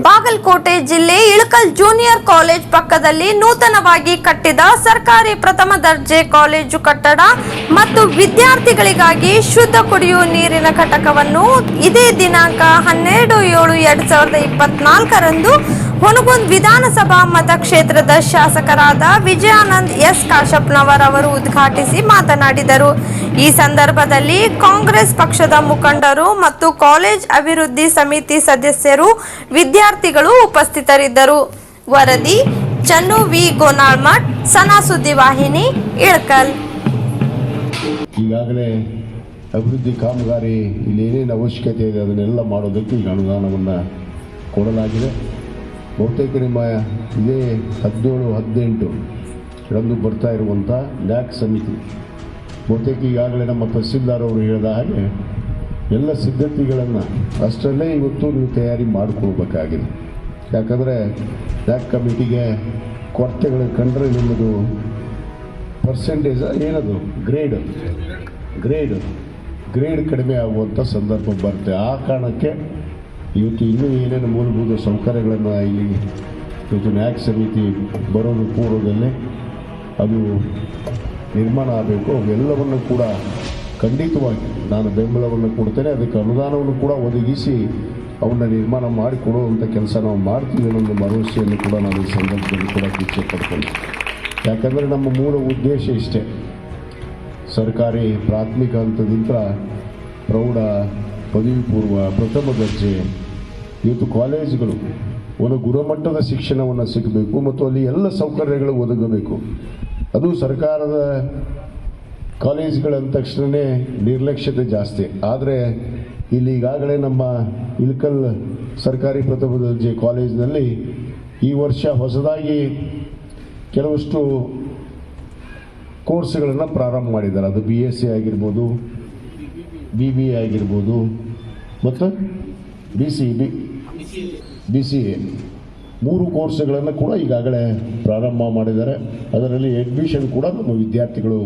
ಬಾಗಲಕೋಟೆ ಜಿಲ್ಲೆ Ilkal junior college ಪಕ್ಕದಲ್ಲಿ ನೂತನವಾಗಿ ಕಟ್ಟಿದ ಸರ್ಕಾರಿ ಪ್ರಥಮ ದರ್ಜೆ ಕಾಲೇಜು ಕಟ್ಟಡ ಮತ್ತು ವಿದ್ಯಾರ್ಥಿಗಳಿಗಾಗಿ ಶುದ್ಧ ಕುಡಿಯುವ ನೀರಿನ ಘಟಕವನ್ನು ಇದೇ ದಿನಾಂಕ ಹನ್ನೆರಡು ಏಳು ಎರಡ್ ಸಾವಿರದ ಇಪ್ಪತ್ನಾಲ್ಕರಂದು ಹುನಗುಂದ್ ವಿಧಾನಸಭಾ ಮತಕ್ಷೇತ್ರದ ಶಾಸಕರಾದ ವಿಜಯಾನಂದ್ ಎಸ್ ಕಾಶಪ್ಪನವರ್ ಅವರು ಉದ್ಘಾಟಿಸಿ ಮಾತನಾಡಿದರು. ಈ ಸಂದರ್ಭದಲ್ಲಿ ಕಾಂಗ್ರೆಸ್ ಪಕ್ಷದ ಮುಖಂಡರು ಮತ್ತು ಕಾಲೇಜ್ ಅಭಿವೃದ್ಧಿ ಸಮಿತಿ ಸದಸ್ಯರು, ವಿದ್ಯಾರ್ಥಿಗಳು ಉಪಸ್ಥಿತರಿದ್ದರು. ವರದಿ, ಚನ್ನು ವಿ. ಗೋನಾಳ್ಮಠ್, ಸನಾ ಸುದ್ದಿವಾಹಿನಿ ಇಳಕಲ್. ಈಗಾಗಲೇ ಅಭಿವೃದ್ಧಿ ಕಾಮಗಾರಿ ಇಲ್ಲಿ ಏನೇನು ಅವಶ್ಯಕತೆ ಇದೆ, ಅದನ್ನೆಲ್ಲ ಮಾಡೋದಕ್ಕೆ ಈಗ ಅನುದಾನವನ್ನು ಕೊಡಲಾಗಿದೆ. ಬಹುತೇಕ ನಿಮ್ಮ ಇದೇ ಹದಿನೇಳು, ಹದಿನೆಂಟು ರಂದು ಬರ್ತಾ ಇರುವಂಥ ನ್ಯಾಕ್ ಸಮಿತಿ. ಬಹುತೇಕ ಈಗಾಗಲೇ ನಮ್ಮ ತಹಸೀಲ್ದಾರ್ ಅವರು ಹೇಳಿದ ಹಾಗೆ ಎಲ್ಲ ಸಿದ್ಧತೆಗಳನ್ನು ಅಷ್ಟರಲ್ಲೇ ಇವತ್ತು ನೀವು ತಯಾರಿ ಮಾಡಿಕೊಳ್ಬೇಕಾಗಿದೆ. ಯಾಕಂದರೆ ನ್ಯಾಕ್ ಕಮಿಟಿಗೆ ಕೊರತೆಗಳು ಕಂಡ್ರೆ ನಿಮ್ಮದು ಪರ್ಸೆಂಟೇಜ್ ಏನದು? ಗ್ರೇಡ್ ಗ್ರೇಡ್ ಗ್ರೇಡ್ ಕಡಿಮೆ ಆಗುವಂಥ ಸಂದರ್ಭ ಬರುತ್ತೆ. ಆ ಕಾರಣಕ್ಕೆ ಇವತ್ತು ಇನ್ನೂ ಏನೇನು ಮೂಲಭೂತ ಸೌಕರ್ಯಗಳನ್ನು ಇಲ್ಲಿ ಇವತ್ತು ನ್ಯಾಕ್ ಸಮಿತಿ ಬರೋದು ಪೂರ್ವದಲ್ಲೇ ಅದು ನಿರ್ಮಾಣ ಆಗಬೇಕು. ಅವೆಲ್ಲವನ್ನು ಕೂಡ ಖಂಡಿತವಾಗಿ ನಾನು ಬೆಂಬಲವನ್ನು ಕೊಡ್ತೇನೆ. ಅದಕ್ಕೆ ಅನುದಾನವನ್ನು ಕೂಡ ಒದಗಿಸಿ ಅವನ್ನ ನಿರ್ಮಾಣ ಮಾಡಿಕೊಡುವಂಥ ಕೆಲಸ ನಾವು ಮಾಡ್ತೀವಿ ಅನ್ನೋ ಭರವಸೆಯನ್ನು ಕೂಡ ನಾನು ಈ ಸಂದರ್ಭದಲ್ಲಿ ಕೂಡ ಇಚ್ಛೆ ಪಡ್ಕೊಂಡು ಯಾಕಂದರೆ ನಮ್ಮ ಮೂಲ ಉದ್ದೇಶ ಇಷ್ಟೇ. ಸರ್ಕಾರಿ ಪ್ರಾಥಮಿಕ ಹಂತದಿಂದ ಪ್ರೌಢ ಪದವಿ ಪೂರ್ವ ಪ್ರಥಮ ದರ್ಜೆ ಇವತ್ತು ಕಾಲೇಜುಗಳು. ಒಂದು ಗುಣಮಟ್ಟದ ಶಿಕ್ಷಣವನ್ನು ಸಿಗಬೇಕು ಮತ್ತು ಅಲ್ಲಿ ಎಲ್ಲ ಸೌಕರ್ಯಗಳು ಒದಗಬೇಕು. ಅದು ಸರ್ಕಾರದ ಕಾಲೇಜುಗಳಂದ ತಕ್ಷಣವೇ ನಿರ್ಲಕ್ಷ್ಯತೆ ಜಾಸ್ತಿ. ಆದರೆ ಇಲ್ಲಿ ಈಗಾಗಲೇ ನಮ್ಮ ಇಲ್ಕಲ್ ಸರ್ಕಾರಿ ಪ್ರಥಮ ದರ್ಜೆ ಕಾಲೇಜಿನಲ್ಲಿ ಈ ವರ್ಷ ಹೊಸದಾಗಿ ಕೆಲವಷ್ಟು ಕೋರ್ಸ್ಗಳನ್ನು ಪ್ರಾರಂಭ ಮಾಡಿದ್ದಾರೆ. ಅದು ಬಿ ಎಸ್ ಸಿ ಆಗಿರ್ಬೋದು ಬಿ ಬಿ ಎ ಆಗಿರ್ಬೋದು, ಮತ್ತು B C B B C A ಮೂರು ಕೋರ್ಸ್ಗಳನ್ನು ಕೂಡ ಈಗಾಗಲೇ ಪ್ರಾರಂಭ ಮಾಡಿದ್ದಾರೆ. ಅದರಲ್ಲಿ ಅಡ್ಮಿಷನ್ ಕೂಡ ನಮ್ಮ ವಿದ್ಯಾರ್ಥಿಗಳು